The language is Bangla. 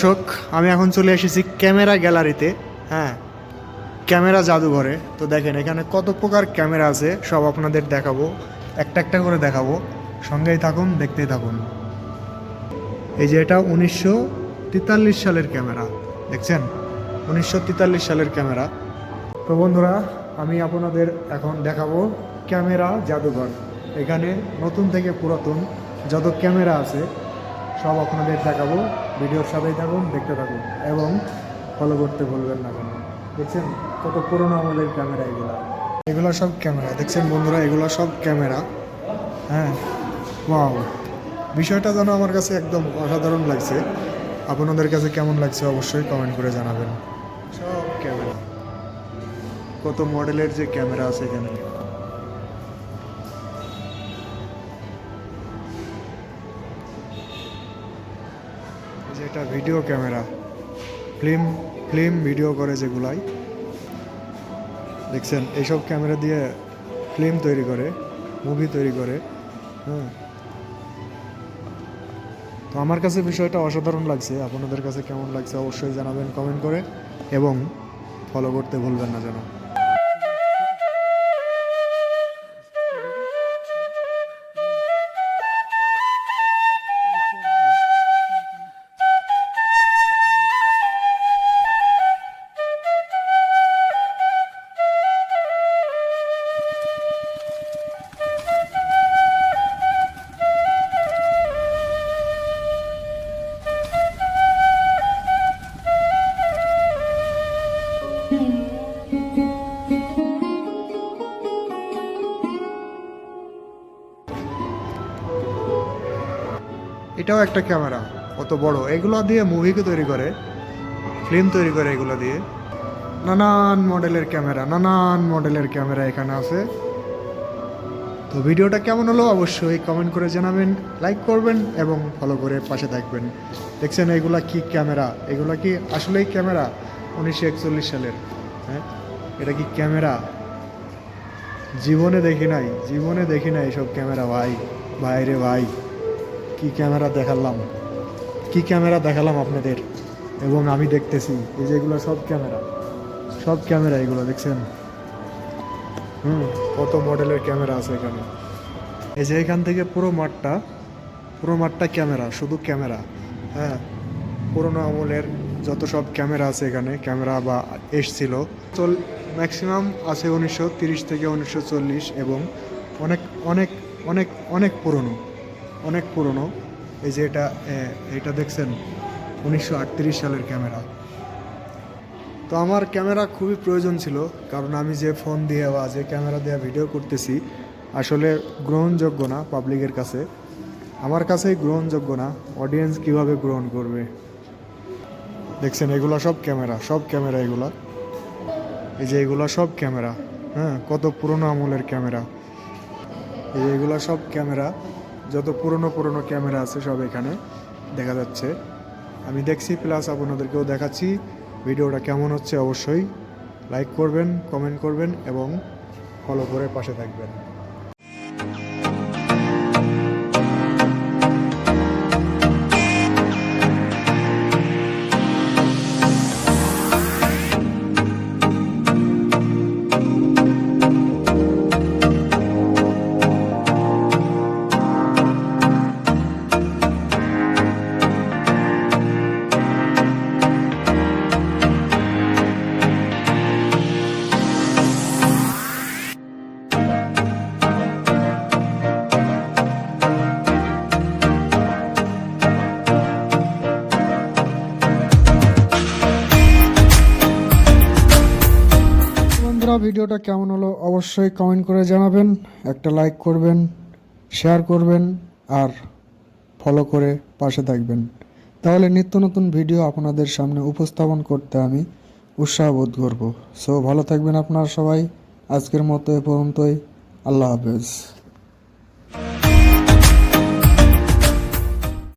দর্শক, আমি এখন চলে এসেছি ক্যামেরা গ্যালারিতে হ্যাঁ ক্যামেরা জাদুঘরে। তো দেখেন, এখানে কত প্রকার ক্যামেরা আছে, সব আপনাদের দেখাবো, একটা একটা করে দেখাবো। সঙ্গেই থাকুন, দেখতেই থাকুন। এই যে এটা উনিশশো তেতাল্লিশ সালের ক্যামেরা, দেখছেন? উনিশশো তেতাল্লিশ সালের ক্যামেরা। তো বন্ধুরা, আমি আপনাদের এখন দেখাবো ক্যামেরা জাদুঘর। এখানে নতুন থেকে পুরাতন যত ক্যামেরা আছে সব আপনাদের দেখাবো, ভিডিওর সাথেই থাকুন, দেখতে থাকুন, এবং ফলো করতে ভুলবেন না কেন? দেখছেন কত পুরোনো আমাদের ক্যামেরা এগুলো? এগুলো সব ক্যামেরা দেখছেন বন্ধুরা, এগুলো সব ক্যামেরা হ্যাঁ ওয়াও বিষয়টা যেন আমার কাছে একদম অসাধারণ লাগছে। আপনাদের কাছে কেমন লাগছে অবশ্যই কমেন্ট করে জানাবেন। সব ক্যামেরা কত মডেলের যে ক্যামেরা আছে এখানে। এই যে এটা video camera film film video করে যেগুলাই। দেখছেন, এইসব ক্যামেরা দিয়ে ফিল্ম তৈরি করে মুভি তৈরি করে হ্যাঁ। তো আমার কাছে বিষয়টা অসাধারণ লাগছে, আপনাদের কাছে কেমন লাগছে অবশ্যই জানাবেন কমেন্ট করে, এবং ফলো করতে ভুলবেন না যেন। এটাও একটা ক্যামেরা কত বড়। এগুলো দিয়ে মুভিকে তৈরি করে ফিল্ম তৈরি করে এগুলো দিয়ে। নানান মডেলের ক্যামেরা নানান মডেলের ক্যামেরা এখানে আছে। তো ভিডিওটা কেমন হলো অবশ্যই কমেন্ট করে জানাবেন লাইক করবেন এবং ফলো করে পাশে থাকবেন। দেখছেন এগুলা কি ক্যামেরা এগুলা কি আসলেই ক্যামেরা উনিশশো একচল্লিশ সালের হ্যাঁ? এটা কি ক্যামেরা জীবনে দেখি নাই, জীবনে দেখি নাই এসব ক্যামেরা ভাই। ভাই রে ভাই। কি ক্যামেরা দেখালাম? কি ক্যামেরা দেখালাম আপনাদের? এবং আমি দেখতেছি, এই যেগুলো সব ক্যামেরা। সব ক্যামেরা এগুলো, দেখছেন? হুম, কত মডেলের ক্যামেরা আছে এখানে। এই যে এখান থেকে পুরো মাঠটা পুরো মাঠটা ক্যামেরা, শুধু ক্যামেরা। হ্যাঁ পুরোনো আমলের যত সব ক্যামেরা আছে এখানে, ক্যামেরা বা এসছিল চল ম্যাক্সিমাম আছে উনিশশো তিরিশ থেকে উনিশশো চল্লিশ এবং অনেক অনেক অনেক অনেক পুরনো। অনেক পুরনো। এই যে এটা এটা দেখছেন, উনিশশো আটত্রিশ সালের ক্যামেরা। তো আমার ক্যামেরা খুবই প্রয়োজন ছিল, কারণ আমি যে ফোন দিয়ে বা যে ক্যামেরা দিয়ে ভিডিও করতেছি, আসলে গ্রহণযোগ্য না পাবলিকের কাছে। আমার কাছেই গ্রহণযোগ্য না, অডিয়েন্স কীভাবে গ্রহণ করবে? দেখছেন, এগুলো সব ক্যামেরা সব ক্যামেরা এগুলা। এই যে এগুলো সব ক্যামেরা হ্যাঁ কত পুরনো আমলের ক্যামেরা। এই এগুলো সব ক্যামেরা যত পুরনো পুরনো ক্যামেরা আছে সব এখানে দেখা যাচ্ছে। আমি দেখছি প্লাস আপনাদেরকেও দেখাচ্ছি ভিডিওটা কেমন হচ্ছে অবশ্যই লাইক করবেন কমেন্ট করবেন এবং ফলো করে পাশে থাকবেন। ভিডিওটা কেমন হলো অবশ্যই কমেন্ট করে জানাবেন, একটা লাইক করবেন শেয়ার করবেন, আর ফলো করে পাশে থাকবেন। তাহলে নিত্য নতুন ভিডিও আপনাদের সামনে উপস্থাপন করতে আমি উৎসাহ বোধ করব। সো ভালো থাকবেন আপনারা সবাই। আজকের মতো এ পর্যন্তই। আল্লাহ হাফেজ।